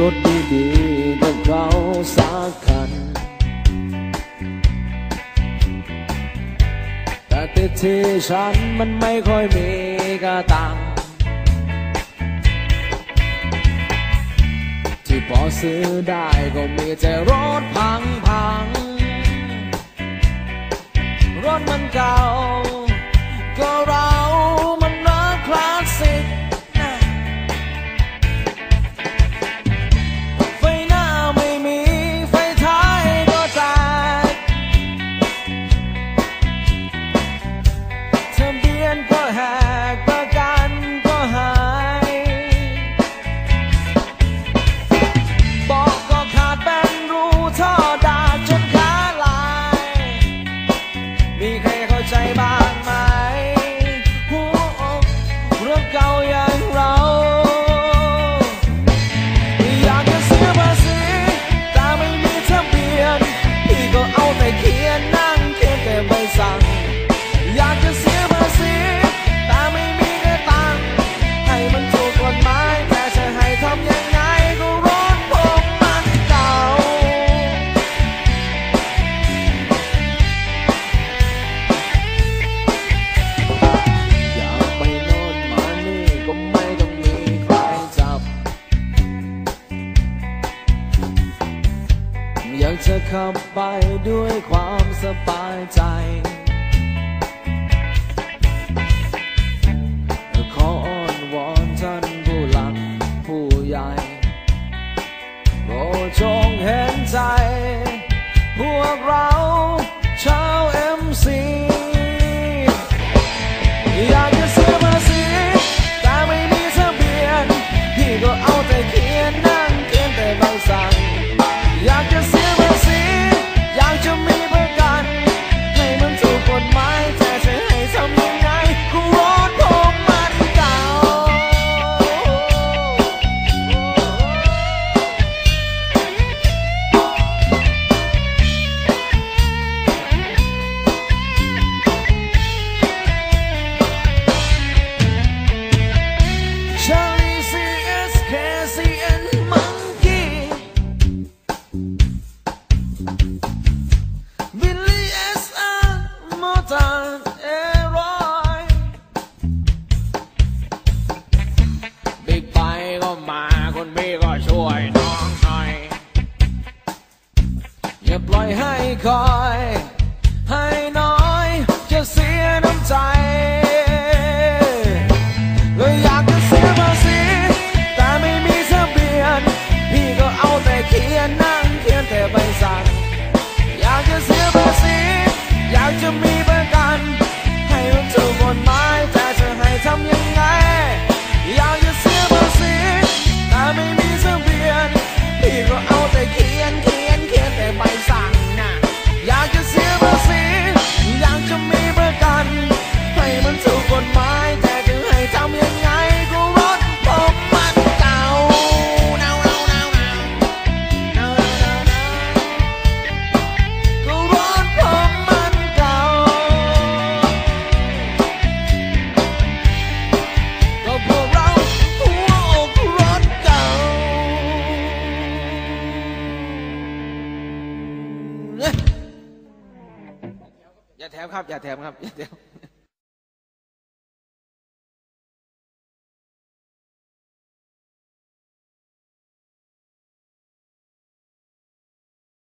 รถดีๆแบบเราสักคัน แต่ติดที่ฉันมันไม่ค่อยมีกระตัง ที่พอซื้อได้ก็มีแต่รถพังๆ รถมันเก่า ก็แหกประกันก็หายบอกก็ขาดเป็นรูท่อดาจนขาลาย มีใครเข้าใจบ้างไหมหัวอกเรื่องเก่าอย่า อากจะขับไปด้วยความสบายใจ hay coi แถมครับ อย่าแถมครับอย่าแถม